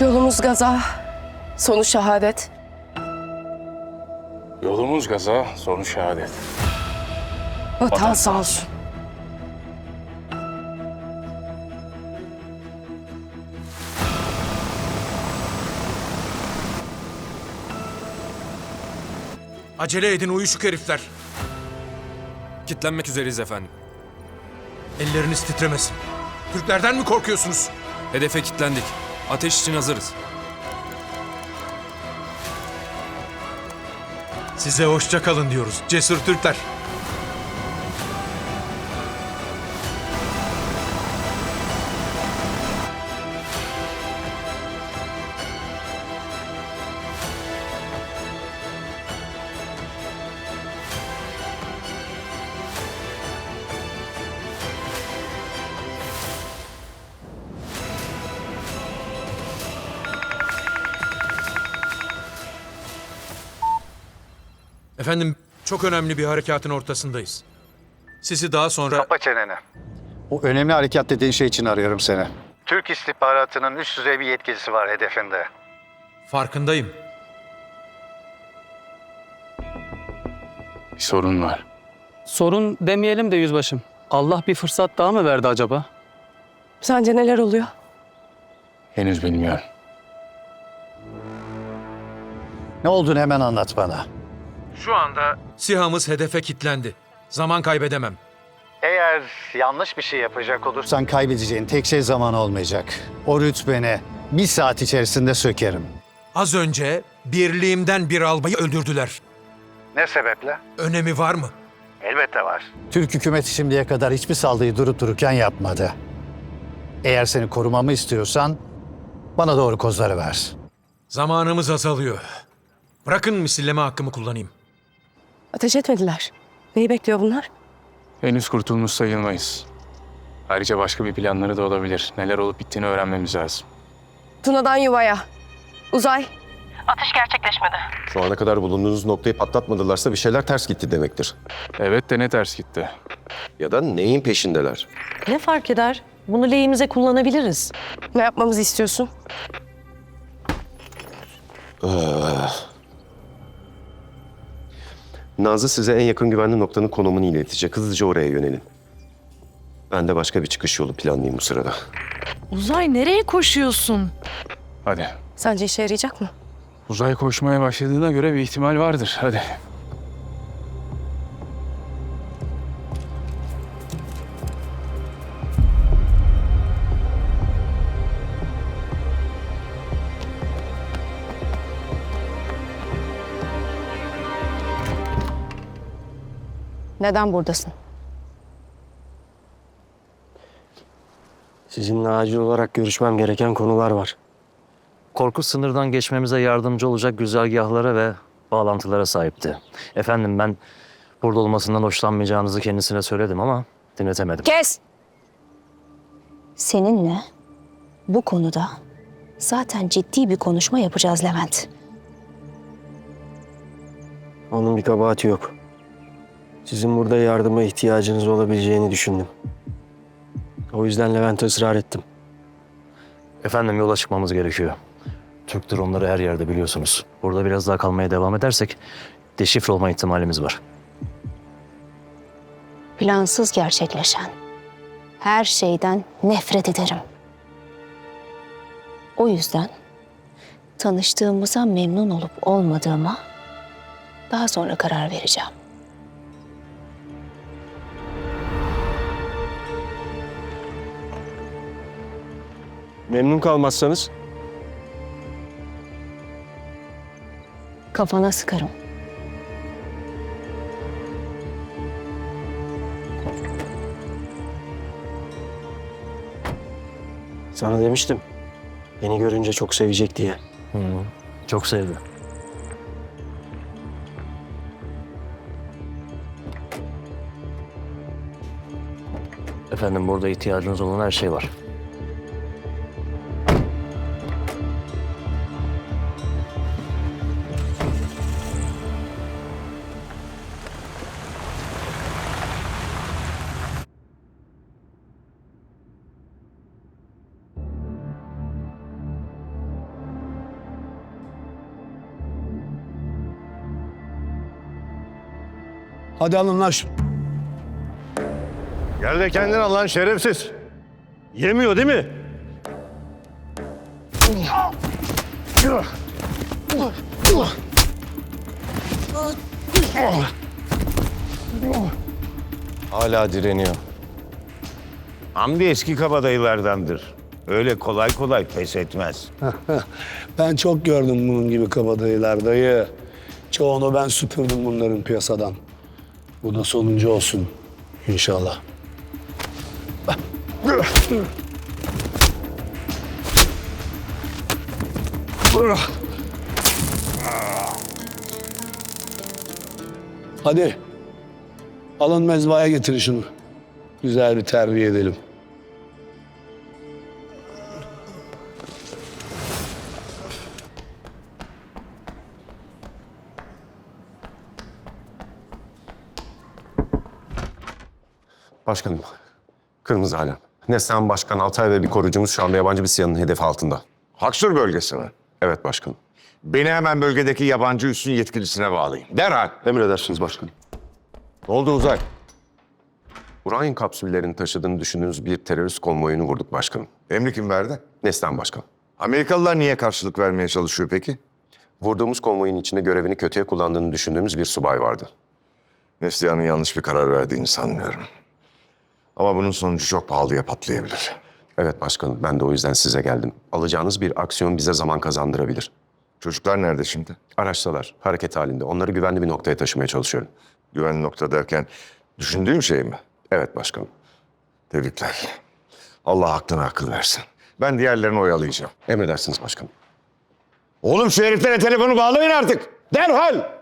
Yolumuz gaza, sonu şehadet. Yolumuz gaza, sonu şehadet. Vatan sağ olsun. Acele edin uyuşuk herifler. Kitlenmek üzereyiz efendim. Elleriniz titremesin. Türklerden mi korkuyorsunuz? Hedefe kitlendik. Ateş için hazırız. Size hoşça kalın diyoruz cesur Türkler. Efendim çok önemli bir harekatın ortasındayız. Sizi daha sonra... Kapa çeneni. O önemli harekat dediğin şey için arıyorum seni. Türk istihbaratının üst düzey bir yetkilisi var hedefinde. Farkındayım. Bir sorun var. Sorun demeyelim de yüzbaşım. Allah bir fırsat daha mı verdi acaba? Sence neler oluyor? Henüz bilmiyorum. Ne olduğunu hemen anlat bana. Şu anda SİHA'mız hedefe kilitlendi. Zaman kaybedemem. Eğer yanlış bir şey yapacak olursa Sen kaybedeceğin tek şey zaman olmayacak. O rütbeni bir saat içerisinde sökerim. Az önce birliğimden bir albayı öldürdüler. ne sebeple? Önemi var mı? Elbette var. Türk hükümeti şimdiye kadar hiçbir saldırıyı durup dururken yapmadı. Eğer seni korumamı istiyorsan bana doğru kozları ver. Zamanımız azalıyor. Bırakın misilleme hakkımı kullanayım. Ateş etmediler. Neyi bekliyor bunlar? Henüz kurtulmuş sayılmayız. Ayrıca başka bir planları da olabilir. Neler olup bittiğini öğrenmemiz lazım. Tuna'dan yuvaya. Uzay. Şu ana kadar bulunduğunuz noktayı patlatmadılarsa bir şeyler ters gitti demektir. Evet de ne ters gitti. Ya da neyin peşindeler? Ne fark eder? Bunu lehimize kullanabiliriz. Ne yapmamızı istiyorsun? Nazlı size en yakın güvenli noktanın konumunu iletecek. Hızlıca oraya yönelin. Ben de başka bir çıkış yolu planlayayım bu sırada. Uzay nereye koşuyorsun? Hadi. Sence işe yarayacak mı? Uzay koşmaya başladığına göre bir ihtimal vardır. Hadi. Neden buradasın? Sizinle acil olarak görüşmem gereken konular var. Korku sınırdan geçmemize yardımcı olacak güzergahlara ve bağlantılara sahipti. Efendim ben burada olmasından hoşlanmayacağınızı kendisine söyledim ama dinletemedim. Kes! Seninle bu konuda zaten ciddi bir konuşma yapacağız Levent. Onun bir kabahati yok. Sizin burada yardıma ihtiyacınız olabileceğini düşündüm. O yüzden Levent'e ısrar ettim. Efendim yola çıkmamız gerekiyor. Türk dronları her yerde biliyorsunuz. Burada biraz daha kalmaya devam edersek deşifre olma ihtimalimiz var. Plansız gerçekleşen her şeyden nefret ederim. O yüzden tanıştığımıza memnun olup olmadığıma daha sonra karar vereceğim. Memnun kalmazsanız Kafana sıkarım. Sana demiştim. Beni görünce çok sevecek diye. çok sevdi. Efendim burada ihtiyacınız olan her şey var. Hadi alın lan şu. Gel de kendin al lan şerefsiz. Yemiyor değil mi? Hala direniyor. Hamdi eski kabadayılardandır. Öyle kolay kolay pes etmez. Ben çok gördüm bunun gibi kabadayılar dayı. Çoğunu ben süpürdüm bunların piyasadan. Bu da sonuncu olsun inşallah. Hadi. Alın mezbaya getirin şunu. Güzel bir terbiye edelim. Başkanım, kırmızı alarm. Neslihan Başkan Altay ve bir korucumuz şu anda yabancı bir siyanın hedefi altında. Haksur bölgesi mi? Evet başkanım. Beni hemen bölgedeki yabancı üssün yetkilisine bağlayın. Derhal. Emredersiniz başkanım. Ne oldu Uzay? Uranyum kapsüllerini taşıdığını düşündüğünüz bir terörist konvoyunu vurduk başkanım. Emri kim verdi? Neslihan Başkan. Amerikalılar niye karşılık vermeye çalışıyor peki? Vurduğumuz konvoyun içinde görevini kötüye kullandığını düşündüğümüz bir subay vardı. Neslihan'ın yanlış bir karar verdiğini sanmıyorum. Ama bunun sonucu çok pahalıya patlayabilir. Evet başkanım, ben de o yüzden size geldim. Alacağınız bir aksiyon bize zaman kazandırabilir. Çocuklar nerede şimdi? Araçtalar, hareket halinde. Onları güvenli bir noktaya taşımaya çalışıyorum. Güvenli nokta derken düşündüğüm şey mi? Evet başkanım. Tebrikler. Allah aklına akıl versin. Ben diğerlerini oyalayacağım. Emredersiniz başkanım. Oğlum şu heriflere telefonu bağlayın artık. Derhal.